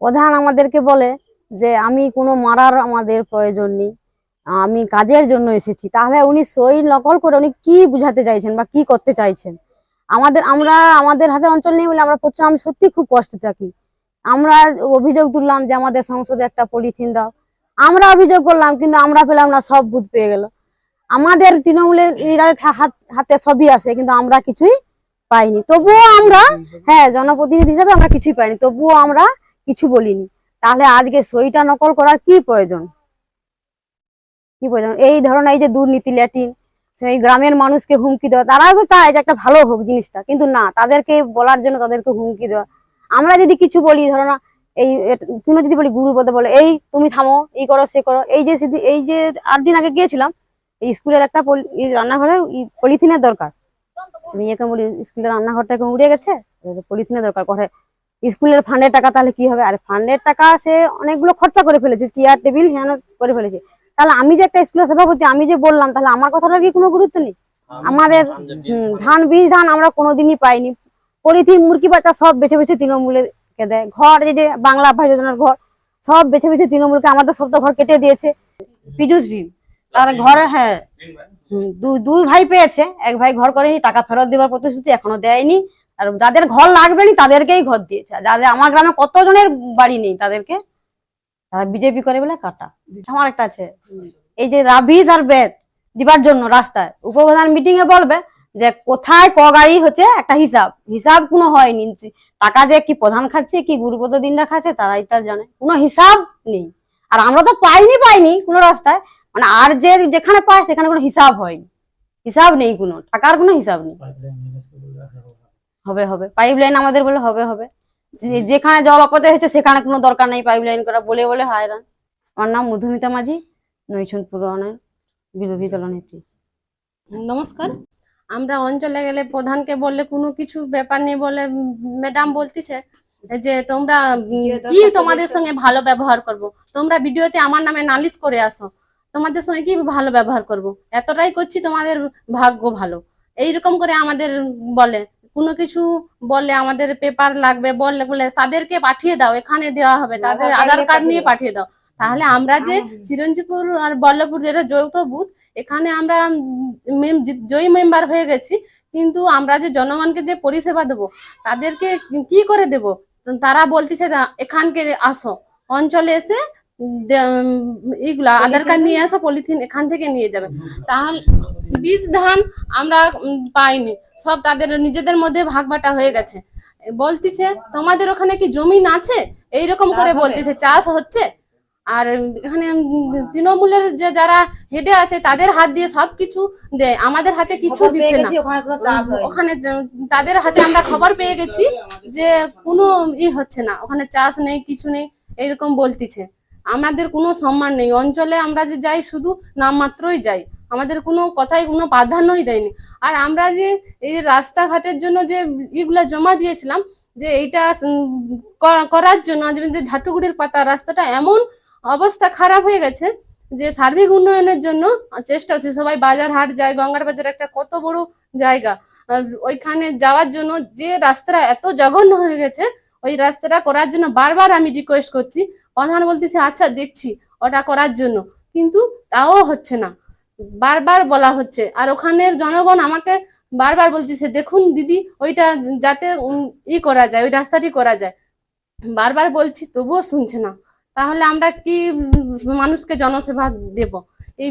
প্রধান আমাদেরকে বলে যে আমি কোনো মারার আমাদের প্রয়োজন নেই। আমি কাজের জন্য এসেছি। তাহলে উনি সই নকল করে উনি কি বুঝাতে চাইছেন বা কি করতে চাইছেন? আমাদের আমরা আমাদের হাতে অঞ্চল নেই বলে আমরা প্রচুর আমি সত্যি খুব কষ্টে থাকি। আমরা অভিযোগ তুললাম যে আমাদের সংসদে একটা পলিথিন দাও। আমরা অভিযোগ করলাম কিন্তু আমরা পেলাম না সব বুথ পেয়ে গেল। আমাদের তৃণমূলের লিডারের হাত- হাতে সবই আছে কিন্তু আমরা কিছুই পাইনি। তবুও আমরা হ্যাঁ জনপ্রতিনিধি হিসাবে আমরা কিছুই পাইনি। তবুও আমরা কিছু বলিনি। তাহলে আজকে সইটা নকল করার কি প্রয়োজন? কি প্রয়োজন? এই ধরনের এই যে দুর্নীতি ল্যাটিন, সেই গ্রামের মানুষকে হুমকি দেওয়া, তারাও তো চায় যে একটা ভালো হোক জিনিসটা, কিন্তু না, তাদেরকে বলার জন্য তাদেরকে হুমকি দেওয়া। আমরা যদি কিছু বলি, ধরো না, এই কোনো যদি বলি গুরু পদে বলে, এই তুমি থামো, এই করো, সে করো। এই যে এই যে আট দিন আগে গিয়েছিলাম, এই স্কুলের একটা এই রান্নাঘরে পলিথিনের দরকার। আমি একে বলি, স্কুলের রান্নাঘরটা এখন উড়ে গেছে পলিথিনের দরকার করে স্কুলের ফান্ডের টাকা তাহলে কি হবে? আর ফান্ডের টাকা সে অনেকগুলো খরচা করে ফেলেছে চেয়ার টেবিল হ্যাঁ করে ফেলেছে। তাহলে আমি যে একটা স্কুলের সভাপতি আমি যে বললাম তাহলে আমার কথাটার কি কোনো গুরুত্ব নেই? আমাদের ধান বীজ ধান আমরা কোনোদিনই পাইনি। পলিথিন মুরগি বাচ্চা সব বেছে বেছে তৃণমূলেরকে দেয়। ঘর এই যে বাংলা আবাস যোজনার ঘর সব বেছে বেছে তৃণমূলকে আমাদের সব তো ঘর কেটে দিয়েছে। পীযুষ ভীম তার ঘরে হ্যাঁ। দুই ভাই পেয়েছে। এক ভাই ঘর করেনি টাকা ফেরত দেওয়ার প্রতিশ্রুতি এখনও দেয়নি। আর যাদের ঘর লাগবে নি তাদেরকেই ঘর দিয়েছে। যাদের আমার গ্রামে কতজনের বাড়ি নেই তাদেরকে? তারা বিজেপি করে বলে কাটা। আমার একটা আছে। এই যে রাবিজ আর বেদ দিবার জন্য রাস্তায়, উপপ্রধান মিটিং এ বলবে যে কোথায় ক গাড়ি হচ্ছে একটা হিসাব। হিসাব কোনো হয়নি। টাকা যে কি প্রধান খাচ্ছে, কি গুরুপদ দিনটা খাচ্ছে, তারাই তার জানে। কোনো হিসাব নেই। আর আমরা তো পাইনি পাইনি কোনো রাস্তায়। মানে আর যে যেখানে পায় সেখানে কোনো হিসাব হয়নি। হিসাব নেই কোনো। টাকার কোনো হিসাব নেই। হবে হবে। পাইপ লাইন আমাদের বলে হবে হবে। যে- যেখানে জল অপচয় হচ্ছে সেখানে কোনো দরকার নেই পাইপ লাইন করা। বলে বলে হায়রান। আমার নাম মধুমিতা মাঝি নৈছনপুর অনেক বিরোধী দলনেত্রী নমস্কার। আমরা অঞ্চলে গেলে প্রধানকে বললে কোনো কিছু ব্যাপার নেই বলে ম্যাডাম বলতিছে যে তোমরা কি তোমাদের সঙ্গে ভালো ব্যবহার করব। তোমরা ভিডিওতে আমার নামে নালিশ করে আসো। তোমাদের সঙ্গে কি ভালো ব্যবহার করব। এতটাই করছি তোমাদের ভাগ্য ভালো। এইরকম করে আমাদের বলে। কোনো কিছু বললে আমাদের পেপার লাগবে বললে বলে তাদেরকে পাঠিয়ে দাও এখানে দেওয়া হবে তাদের আধার কার্ড নিয়ে পাঠিয়ে দাও। তাহলে আমরা যে চিরঞ্জীবপুর আর বল্লভপুর যেটা যৌথ বুথ এখানে আমরা জয়ী মেম্বার হয়ে গেছি কিন্তু আমরা যে জনগণকে যে পরিষেবা দেব তাদেরকে কি করে দেব? তারা বলতেছে এখানকে আসো। অঞ্চলে এসে এইগুলা আধার কার্ড নিয়ে আসা পলিথিন এখান থেকে নিয়ে যাবে। তাহলে বীজ ধান আমরা পাইনি। সব তাদের নিজেদের মধ্যে ভাগ বাটা হয়ে গেছে। বলতিছে তোমাদের ওখানে কি জমিন আছে? এইরকম করে বলতেছে চাষ হচ্ছে। আর এখানে তৃণমূলের যে যারা হেডে আছে তাদের হাত দিয়ে সবকিছু দেয়। আমাদের হাতে কিছু দিচ্ছে না। ওখানে তাদের হাতে আমরা খবর পেয়ে গেছি যে কোনো ই হচ্ছে না। ওখানে চাষ নেই কিছু নেই এরকম বলতিছে। আমাদের কোনো সম্মান নেই। অঞ্চলে আমরা যে যাই, শুধু নামমাত্রই যাই। আমাদের কোনো কথাই কোনো প্রাধান্যই দেয়নি। আর আমরা যে এই রাস্তাঘাটের জন্য যে ইগুলা জমা দিয়েছিলাম, যে এইটা করার জন্য যে ঝাটুগুড়ির পাতা রাস্তাটা এমন অবস্থা খারাপ হয়ে গেছে যে সার্বিক উন্নয়নের জন্য চেষ্টা হচ্ছে। সবাই বাজার হাট যায়, গঙ্গার বাজার একটা কত বড় জায়গা। ওইখানে যাওয়ার জন্য যে রাস্তাটা এত জঘন্য হয়ে গেছে ওই রাস্তাটা করার জন্য বারবার আমি রিকোয়েস্ট করছি। প্রধান বলতেছে আচ্ছা দেখছি, ওটা করার জন্য। কিন্তু তাও হচ্ছে না। বারবার বলা হচ্ছে। আর ওখানের জনগণ আমাকে বারবার বলতেছে, দেখুন দিদি, ওইটা যাতে ই করা যায়, ওই রাস্তাটি করা যায়। বারবার বলছি, তবুও শুনছে না। তাহলে আমরা কি মানুষকে জনসেবা দেব? এই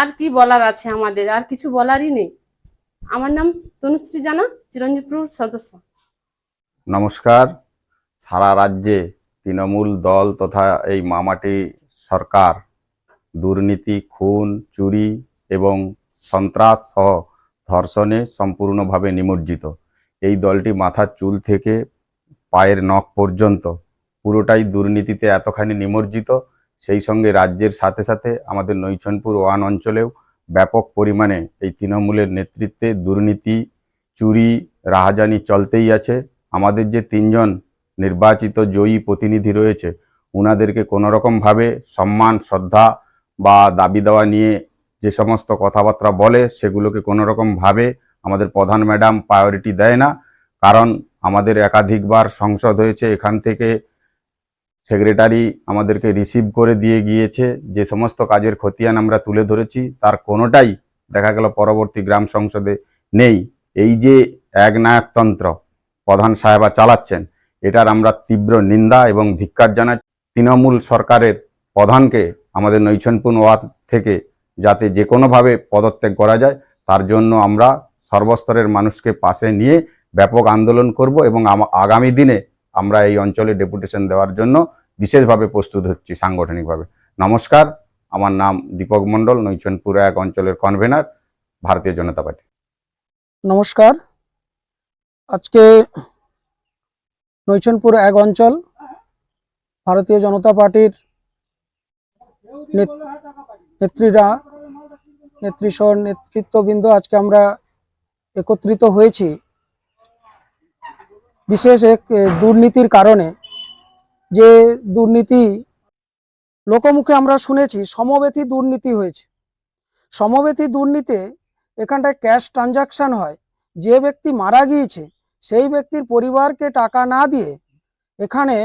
আর কি বলার আছে আমাদের? আর কিছু বলারই নেই। আমার নাম তনুশ্রী জানা, চিরঞ্জীবপুর সদস্য। নমস্কার। সারা রাজ্যে তৃণমূল দল তথা এই মামাটি সরকার দুর্নীতি, খুন, চুরি এবং সন্ত্রাস সহ ধর্ষণে সম্পূর্ণভাবে নিমজ্জিত। এই দলটি মাথার চুল থেকে পায়ের নখ পর্যন্ত পুরোটাই দুর্নীতিতে এতখানি নিমজ্জিত। সেই সঙ্গে রাজ্যের সাথে সাথে আমাদের নৈছনপুর ওয়ান অঞ্চলেও ব্যাপক পরিমাণে এই তৃণমূলের নেতৃত্বে দুর্নীতি, চুরি, রাহাজানি চলতেই আছে। আমাদের যে তিনজন নির্বাচিত জয়ী প্রতিনিধি রয়েছে ওনাদেরকে কোনোরকমভাবে সম্মান, শ্রদ্ধা বা দাবি দেওয়া নিয়ে যে সমস্ত কথাবার্তা বলে, সেগুলোকে কোনোরকমভাবে আমাদের প্রধান ম্যাডাম প্রায়োরিটি দেয় না। কারণ আমাদের একাধিকবার সংসদ হয়েছে, এখান থেকে সেক্রেটারি আমাদেরকে রিসিভ করে দিয়ে গিয়েছে। যে সমস্ত কাজের খতিয়ান আমরা তুলে ধরেছি, তার কোনোটাই দেখা গেল পরবর্তী গ্রাম সংসদে নেই। এই যে একনায়কতন্ত্র প্রধান সাহেবা চালাচ্ছেন এটার আমরা তীব্র নিন্দা এবং ধিক্কার জানাই তৃণমূল সরকারের প্রধানকে, আমাদের নৈছনপুর ওয়ার্ড থেকে যাতে যে কোনোভাবে পদত্যাগ করা যায়, তার জন্য আমরা সর্বস্তরের মানুষকে পাশে নিয়ে ব্যাপক আন্দোলন করব এবং আগামী দিনে আমরা এই অঞ্চলে ডেপুটেশন দেওয়ার জন্য বিশেষভাবে প্রস্তুত হচ্ছি সাংগঠনিকভাবে। নমস্কার, আমার নাম দীপক মণ্ডল, নৈছনপুর এক অঞ্চলের কনভেনার ভারতীয় জনতা পার্টি। নমস্কার। আজকে নৈচনপুর এক অঞ্চল, ভারতীয় জনতা পার্টির নেত- নেত্রীরা নেতৃসহ নেতৃত্ববৃন্দ আজকে আমরা একত্রিত হয়েছি। বিশেষ এক দুর্নীতির কারণে। যে দুর্নীতি লোকমুখে আমরা শুনেছি, সমবেতী দুর্নীতি হয়েছে। সমবেতী দুর্নীতি এখানটায় ক্যাশ ট্রানজাকশান হয়। যে ব্যক্তি মারা গিয়েছে সেই ব্যক্তির পরিবারকে টাকা না দিয়ে এখানে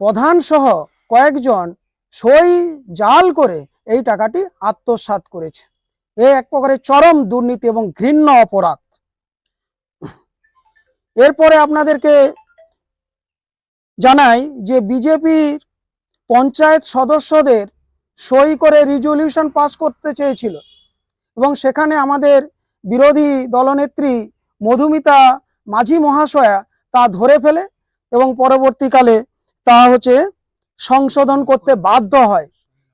প্রধান সহ কয়েকজন সই জাল করে এই টাকাটি আত্মসাৎ করেছে। এ এক প্রকারের চরম দুর্নীতি এবং ঘৃণ্য অপরাধ। এরপরে আপনাদেরকে জানাই যে বিজেপির পঞ্চায়েত সদস্যদের সই করে রিজলিউশন পাস করতে চেয়েছিল এবং সেখানে আমাদের বিরোধী দলনেত্রী মধুমিতা মাঝি মহাশয়া তা ধরে ফেলে এবং পরবর্তীকালে তা হচ্ছে সংশোধন করতে বাধ্য হয়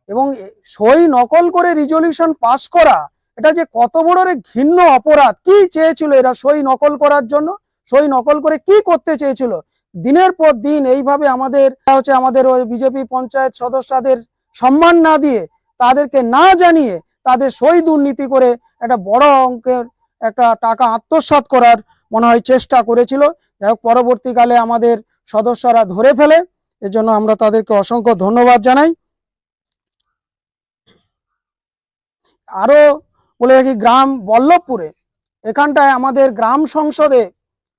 এবং সই নকল করে রিজলিউশন পাস করা, এটা যে কত বড় ঘৃণ্য অপরাধ। কি চেয়েছিল এরা সই নকল করার জন্য? সই নকল করে কি করতে চেয়েছিল? দিনের পর দিন এইভাবে আমাদের হচ্ছে আমাদের ওই বিজেপি পঞ্চায়েত সদস্যদের সম্মান না দিয়ে তাদেরকে না জানিয়ে তাদের সই দুর্নীতি করে একটা বড় অঙ্কের একটা টাকা আত্মসাৎ করার মনে হয় চেষ্টা করেছিল। যাই হোক, পরবর্তীকালে আমাদের সদস্যরা ধরে ফেলে। এজন্য আমরা তাদেরকে অসংখ্য ধন্যবাদ জানাই। আরও বলে রাখি, গ্রাম বল্লভপুরে, এখানটায় আমাদের গ্রাম সংসদে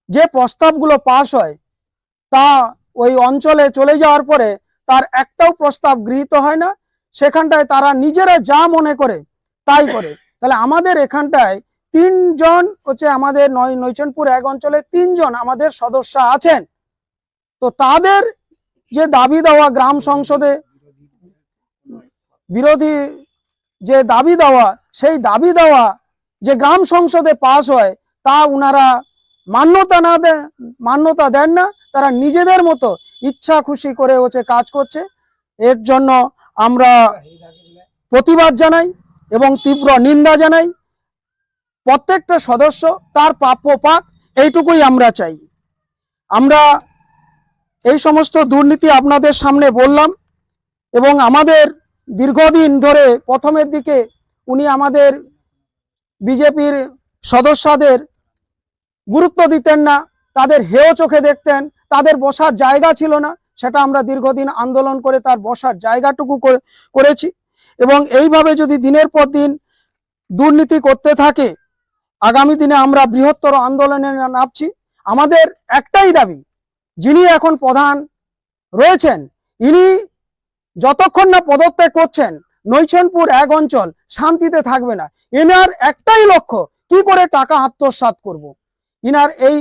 যে প্রস্তাবগুলো পাশ হয়, তা ওই অঞ্চলে চলে যাওয়ার পরে তার একটাও প্রস্তাব গৃহীত হয় না। সেখানটায় তারা নিজেরা যা মনে করে, তাই করে। তাহলে আমাদের এখানটায় তিনজন হচ্ছে আমাদের নয়, নৈচনপুর এক অঞ্চলে তিনজন আমাদের সদস্য আছেন। তো তাদের যে দাবি দেওয়া গ্রাম সংসদে বিরোধী যে দাবি দেওয়া, সেই দাবি দেওয়া যে গ্রাম সংসদে পাস হয়, তা উনারা মান্যতা না দেন, মান্যতা দেন না, তারা নিজেদের মতো ইচ্ছা খুশি করে হচ্ছে কাজ করছে। এর জন্য আমরা প্রতিবাদ জানাই এবং তীব্র নিন্দা জানাই। প্রত্যেকটা সদস্য তার প্রাপ্য পাক, এইটুকুই আমরা চাই। আমরা এই সমস্ত দুর্নীতি আপনাদের সামনে বললাম এবং আমাদের দীর্ঘদিন ধরে প্রথমের দিকে উনি আমাদের বিজেপির সদস্যদের গুরুত্ব দিতেন না, তাদের হেয় চোখে দেখতেন, তাদের বসার জায়গা ছিল না, সেটা আমরা দীর্ঘদিন আন্দোলন করে তার বসার জায়গাটুকু করে- করেছি। এবং এইভাবে যদি দিনের পর দিন দুর্নীতি করতে থাকে আগামী দিনে আমরা বৃহত্তর আন্দোলনে নামছি। আমাদের একটাই দাবি, যিনি এখন প্রধান রয়েছেন, ইনি যতক্ষণ না পদত্যাগ করছেন নৈচনপুর এক অঞ্চল শান্তিতে থাকবে না। এনার একটাই লক্ষ্য, কি করে টাকা আত্মসাৎ করব। ইনার এই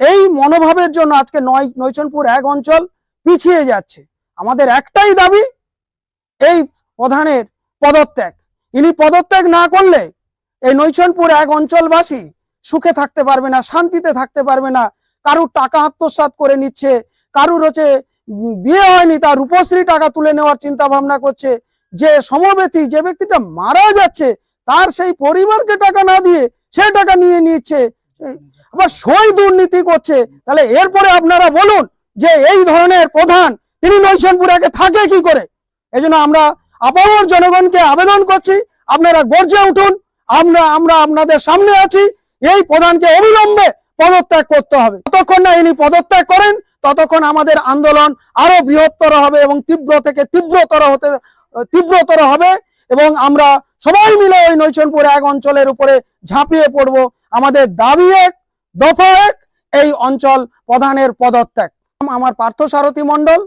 এই মনোভাবের জন্য আজকে নয় নৈচনপুর এক অঞ্চল পিছিয়ে যাচ্ছে। আমাদের একটাই দাবি, এই প্রধানের পদত্যাগ। ইনি পদত্যাগ না করলে এই নৈচনপুর এক অঞ্চলবাসী সুখে থাকতে পারবে না, শান্তিতে থাকতে পারবে না। কারুর টাকা আত্মসাৎ করে নিচ্ছে, কারুর হচ্ছে বিয়ে হয়নি, তার রূপশ্রী টাকা তুলে নেওয়ার চিন্তা ভাবনা করছে। যে সমবেতী, যে ব্যক্তিটা মারা যাচ্ছে, তার সেই পরিবারকে টাকা না দিয়ে সে টাকা নিয়ে নিচ্ছে। আবার সই দুর্নীতি করছে। তাহলে এরপরে আপনারা বলুন যে এই ধরনের প্রধান, তিনি নৈশনপুরাকে থাকে কি করে? এই আমরা আপামর জনগণকে আবেদন করছি, আপনারা গর্জে উঠুন। আমরা আমরা আপনাদের সামনে আছি। এই প্রধানকে অবিলম্বে পদত্যাগ করতে হবে। যতক্ষণ না ইনি পদত্যাগ করেন, ততক্ষণ আমাদের আন্দোলন আরও বৃহত্তর হবে এবং তীব্র থেকে তীব্রতর হতে, তীব্রতর হবে এবং আমরা সবাই মিলে ওই নৈচনপুর এক অঞ্চলের উপরে ঝাঁপিয়ে পড়ব। আমাদের দাবি এক, দফা এক, এই অঞ্চল প্রধানের পদত্যাগ। আমার পার্থ সারথী মণ্ডল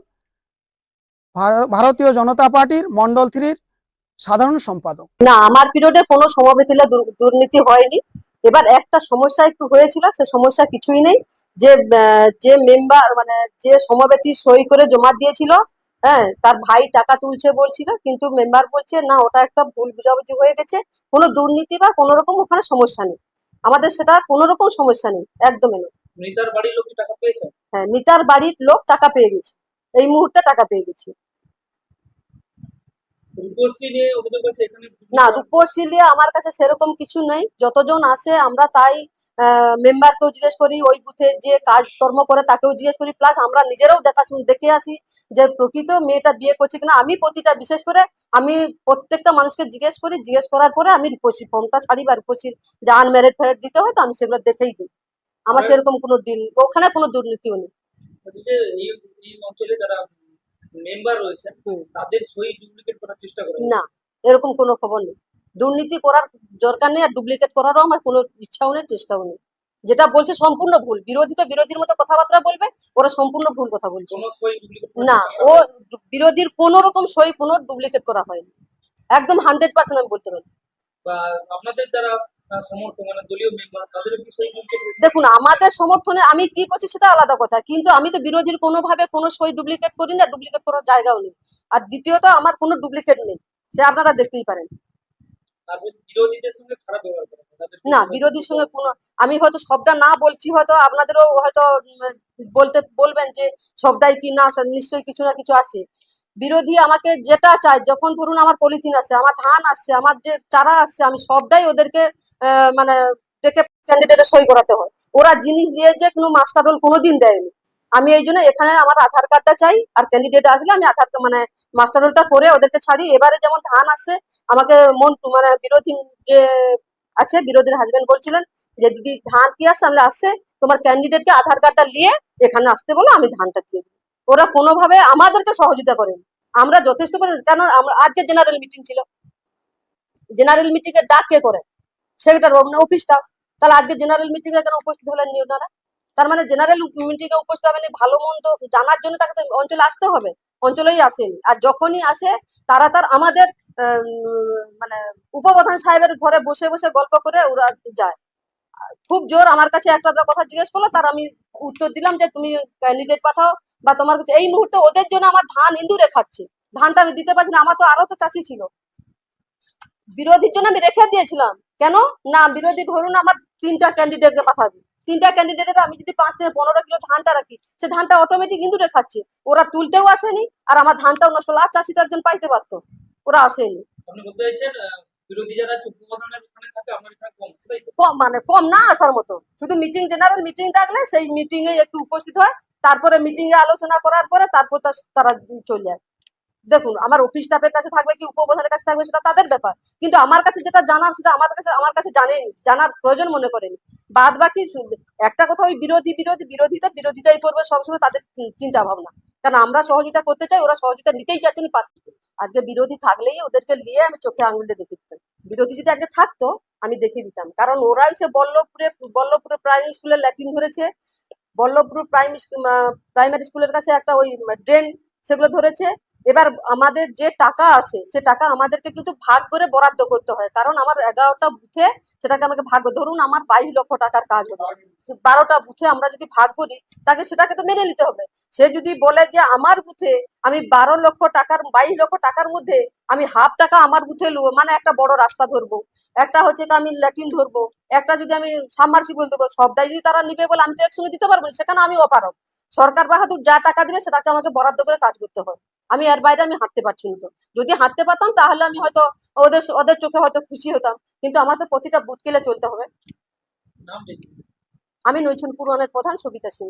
ভারতীয় জনতা পার্টির মন্ডল থ্রির সাধারণ সম্পাদক। না আমার পিরিয়ডে কোনো সমাবেতিলে দুর- দুর্নীতি হয়নি। এবার একটা সমস্যা একটু হয়েছিল সে সমস্যা কিছুই নেই। যে যে মেম্বার মানে যে সমাবেতি সই করে জমা দিয়েছিল হ্যাঁ তার ভাই টাকা তুলছে বলছিল কিন্তু মেম্বার বলছে না ওটা একটা ভুল বুঝাবুঝি হয়ে গেছে। কোনো দুর্নীতি বা কোনো রকম ওখানে সমস্যা নেই। আমাদের সেটা কোনো রকম সমস্যা নেই একদমই নেই মিতার বাড়ির লোক টাকা পেয়েছেন হ্যাঁ মিতার বাড়ির লোক টাকা পেয়ে গেছে। এই মুহূর্তে টাকা পেয়ে গেছে রূপশ্রী নিয়ে অভিযোগ আছে এখানে না রূপশ্রী নিয়ে আমার কাছে সেরকম কিছু নেই। যতজন আসে আমরা তাই মেম্বারকেও জিজ্ঞেস করি ওই বুথে যে কাজকর্ম করে তাকেও জিজ্ঞেস করি। প্লাস আমরা নিজেরাও দেখাশুন দেখে আসি যে প্রকৃত মেয়েটা বিয়ে করছে কিনা। আমি প্রতিটা বিশেষ করে আমি প্রত্যেকটা মানুষকে জিজ্ঞেস করি। জিজ্ঞেস করার পরে আমি রূপশ্রী ফর্মটা ছাড়ি বা রূপশ্রীর যে আনম্যারিড ফ্যারেড দিতে হয় তো আমি সেগুলো দেখেই দিই। আমার সেরকম কোনো দিন ওখানে কোনো দুর্নীতিও নেই। মেম্বার রয়েছেন হুম। তাদের সই ডুপ্লিকেট করার চেষ্টা করে। না এরকম কোনো খবর নেই। দুর্নীতি করার দরকার নেই আর ডুপ্লিকেট করারও আমার কোনো ইচ্ছাও নেই চেষ্টাও নেই। যেটা বলছে সম্পূর্ণ ভুল। বিরোধী তো বিরোধীর মতো কথাবার্তা বলবে ওরা সম্পূর্ণ ভুল কথা বলছে। না ও বিরোধীর কোনো রকম সই কোনো ডুপ্লিকেট করা হয়নি। একদম হান্ড্রেড পার্সেন্ট আমি বলতে পারি। আপনাদের যারা মানে দেখুন আমাদের সমর্থনে আমি কি করছি সেটা আলাদা কথা কিন্তু আমি তো বিরোধীর কোনোভাবে কোনো সই ডুপ্লিকেট করি না ডুপ্লিকেট করার জায়গাও নেই। আর দ্বিতীয়ত আমার কোনো ডুপ্লিকেট নেই সে আপনারা দেখতেই পারেন। না বিরোধীর সঙ্গে কোনো আমি হয়তো সবটা না বলছি হয়তো আপনাদেরও হয়তো বলতে বলবেন যে সবটাই কি না নিশ্চয়ই কিছু না কিছু আসে। বিরোধী আমাকে যেটা চায়, যখন ধরুন আমার পলিথিন আসে আমার ধান আসছে আমার যে চারা আসছে আমি সবটাই ওদেরকে মানে ডেকে ক্যান্ডিডেটের সই করাতে হয়। ওরা জিনিস দিয়ে যে কোনো মাস্টার রোল কোনোদিন দেয়নি। আমি এই জন্য এখানে আমার আধার কার্ডটা চাই, আর ক্যান্ডিডেট আসলে আমি আধার মানে মাস্টার রোলটা করে ওদেরকে ছাড়ি। এবারে যেমন ধান আসছে আমাকে মন মানে বিরোধী যে আছে, বিরোধীর হাজবেন্ড বলছিলেন যে, দিদি, ধান কি আসছে আমি আসছে তোমার ক্যান্ডিডেটকে আধার কার্ডটা নিয়ে এখানে আসতে বলো, আমি ধানটা দিয়ে ওরা কোনোভাবে আমাদেরকে সহযোগিতা করেন। আমরা যথেষ্ট করে কেন আমরা আজকে জেনারেল মিটিং ছিল। জেনারেল মিটিং এর ডাক কে করে? সেক্রেটারি অফিসটা তাহলে আজকে জেনারেল মিটিং এ কেন উপস্থিত হলেন ওনারা? তার মানে জেনারেল মিটিং এ উপস্থিত হবেন ভালো মন্দ জানার জন্য তাকে তো অঞ্চলে আসতে হবে। অঞ্চলেই আসেনি। আর যখনই আসে তারা তার আমাদের আম, মানে উপপ্রধান সাহেবের ঘরে বসে বসে গল্প করে ওরা যায়। খুব জোর আমার কাছে একটা কথা জিজ্ঞেস করল, তার আমি উত্তর দিলাম যে তুমি ক্যান্ডিডেট পাঠাও বা তোমার কাছে। এই মুহূর্তে ওদের জন্য আমার ধান ইন্দুরে খাচ্ছে ধানটা আমি দিতে পারছি না, আমার তো আরও তো চাষি ছিল। বিরোধীর জন্য আমি রেখে দিয়েছিলাম। কেন? না, বিরোধী ধরুন আমার তিনটা ক্যান্ডিডেটকে পাঠাবে। তিনটা ক্যান্ডিডেটের আমি যদি পাঁচ থেকে পনেরো কিলো ধানটা রাখি, সে ধানটা অটোমেটিক ইন্দুরে খাচ্ছে ওরা তুলতেও আসেনি, আর আমার ধানটাও নষ্ট হলো। আর চাষি তো একজন পাইতে পারতো ওরা আসেনি। কম। মানে কম না আসার মতো। শুধু মিটিং জেনারেল মিটিং ডাকলে সেই মিটিং এ একটু উপস্থিত হয়। তারপরে মিটিং এ আলোচনা করার পরে তারপর তারা চলে যায় দেখুন, আমার অফিস স্টাফের কাছে থাকবে কি, উপপ্রধানের কাছে থাকবে সেটা তাদের ব্যাপার। কিন্তু আমার কাছে যেটা জানার, সেটা আমার কাছে আমার কাছে জানেনি, জানার প্রয়োজন মনে করেনি। বাদ বাকি একটা কথা ওই বিরোধী বিরোধী বিরোধিতা বিরোধিতাই করবে সবসময় তাদের চিন্তা ভাবনা। কারণ আমরা সহযোগিতা করতে চাই, ওরা সহযোগিতা নিতেই চাচ্ছেন পাচ্ছে। আজকে বিরোধী থাকলেই ওদেরকে নিয়ে আমি চোখে আঙুল দিয়ে দেখে দিতাম বিরোধী যদি আজকে থাকতো, আমি দেখিয়ে দিতাম। কারণ ওরাই সে বল্লভপুরে বল্লভপুরে প্রাইমারি স্কুলের ল্যাটিন ধরেছে। বল্লভপুর প্রাইমারি প্রাইমারি স্কুলের কাছে একটা ওই ড্রেন সেগুলো ধরেছে। এবার আমাদের যে টাকা আসে সে টাকা আমাদেরকে কিন্তু ভাগ করে বরাদ্দ করতে হয়। কারণ আমার এগারোটা বুথে সেটাকে আমাকে ভাগ, ধরুন আমার বাইশ লক্ষ টাকার কাজ সে বারোটা বুথে আমরা যদি ভাগ করি, তাকে সেটাকে তো মেনে নিতে হবে। সে যদি বলে যে আমার বুথে আমি বারো লক্ষ টাকার, বাইশ লক্ষ টাকার মধ্যে আমি হাফ টাকা আমার বুথে নেব মানে একটা বড় রাস্তা ধরবো। একটা হচ্ছে আমি ল্যাটিন ধরবো, একটা যদি আমি সাবমার্সিবল দেবো, সবটাই যদি তারা নিবে বলে আমি তো একসঙ্গে দিতে পারব না, সেখানে আমি অপারক সরকার বাহাদুর যা টাকা দিবে সেটাকে আমাকে বরাদ্দ করে কাজ করতে হয়। আমি এর বাইরে আমি হাঁটতে পারছি না তো। যদি হাঁটতে পারতাম তাহলে আমি হয়তো ওদের ওদের চোখে হয়তো খুশি হতাম। কিন্তু আমার তো প্রতিটা বুথ কেলে চলতে হবে। আমি নৈছন পুরাণের প্রধান সবিতা সিং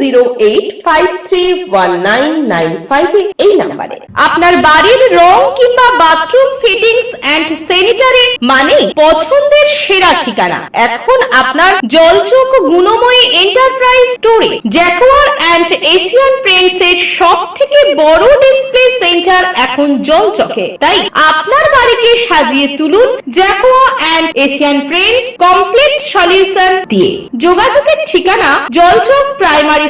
জিরো এই নাম্বারে। আপনার বাড়ির রং কিংবা বাথরুম ফিটিংস স্যানিটারি মানে পছন্দের সেরা ঠিকানা। এখন আপনার গুণময়ী এন্টারপ্রাইজ স্টোরে জ্যাকোয়ার এশিয়ান এর সব থেকে বড় ডিসপ্লে সেন্টার এখন জলচকে। তাই আপনার বাড়িকে সাজিয়ে তুলুন Jaquar and Asian Paints complete solution দিয়ে। যোগাযোগের ঠিকানা জলচক প্রাইমারি